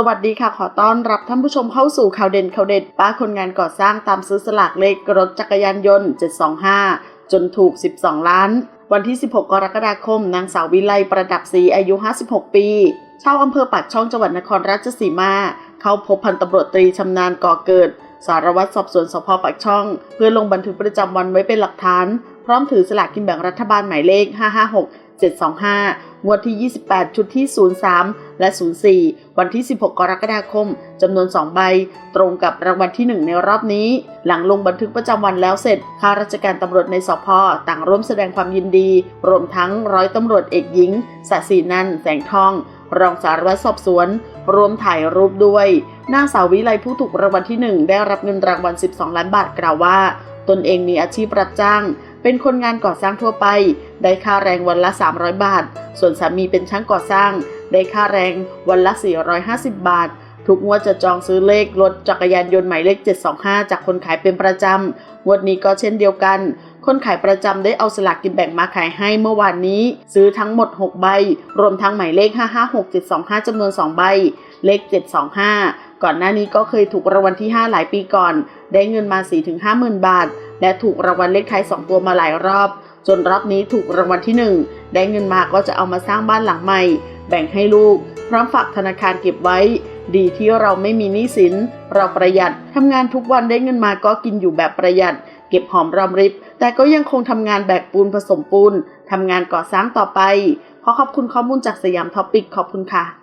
สวัสดีค่ะ ขอต้อนรับท่านผู้ชมเข้าสู่ข่าวเด่นข่าวเด็ด ป้าคนงานก่อสร้างตามซื้อสลากเลขรถจักรยานยนต์ 725 จนถูก 12 ล้าน วันที่ 16 กรกฎาคม นางสาววิไลประดับศรีอายุ 56 ปีชาวอำเภอปากช่องจังหวัดนครราชสีมา เข้าพบพันตำรวจตรีชำนาญก่อเกิด สารวัตรสอบสวนสพปากช่อง เพื่อลงบันทึกประจำวันไว้เป็นหลักฐาน พร้อมถือสลากกินแบ่งรัฐบาลหมายเลข 556 725 งวดที่ 28 ชุดที่ 03 และ 04 วันที่ 16 กรกฎาคมจำนวน 2 ใบ ตรงกับรางวัลที่ 1 ในรอบนี้ หลังลงบันทึกประจำวันแล้วเสร็จข้าราชการตำรวจในสพต่างร่วมแสดงความยินดี รวมทั้งร้อยตำรวจเอกหญิงสศินันท์แสงทอง รองสารวัตรสอบสวนรวมถ่ายรูปด้วยนางสาววิไลผู้ถูกรางวัลที่ 1 ได้รับเงินรางวัล 12 ล้านบาทกล่าวว่า ตนเองมีอาชีพรับจ้าง เป็นคนงานก่อสร้างทั่วไป ได้ค่าแรงวันละ 300 บาท ส่วนสามีเป็นช่างก่อสร้าง ได้ค่าแรงวันละ 450 บาท ทุกงวดจะจองซื้อเลขรถจักรยานยนต์หมายเลข 725 จากคนขายเป็นประจำงวดนี้ก็เช่นเดียวกัน คนขายประจำได้เอาสลากกินแบ่งมาขายให้เมื่อวานนี้ ซื้อทั้งหมด 6 ใบ รวมทั้งหมายเลข 556725จำนวน 2 ใบ เลข 725 ก่อนหน้านี้ก็เคยถูกรางวัลที่ 5 หลายปีก่อน ได้เงินมา 4-5หมื่นบาท และถูกรางวัลเลขท้าย 2 ตัวมาหลายรอบจนรอบนี้ถูกรางวัลที่ 1 ได้เงินมาก็จะเอามาสร้างบ้านหลังใหม่ แบ่งให้ลูก พร้อมฝากธนาคารเก็บไว้ ดีที่เราไม่มีหนี้สิน เราประหยัดทำงานทุกวันได้เงินมาก็กินอยู่แบบประหยัด เก็บหอมรอมริบ แต่ก็ยังคงทำงานแบกปูนผสมปูนทำงานก่อสร้างต่อไป ขอขอบคุณข้อมูลจากสยามท็อปิกขอบคุณค่ะ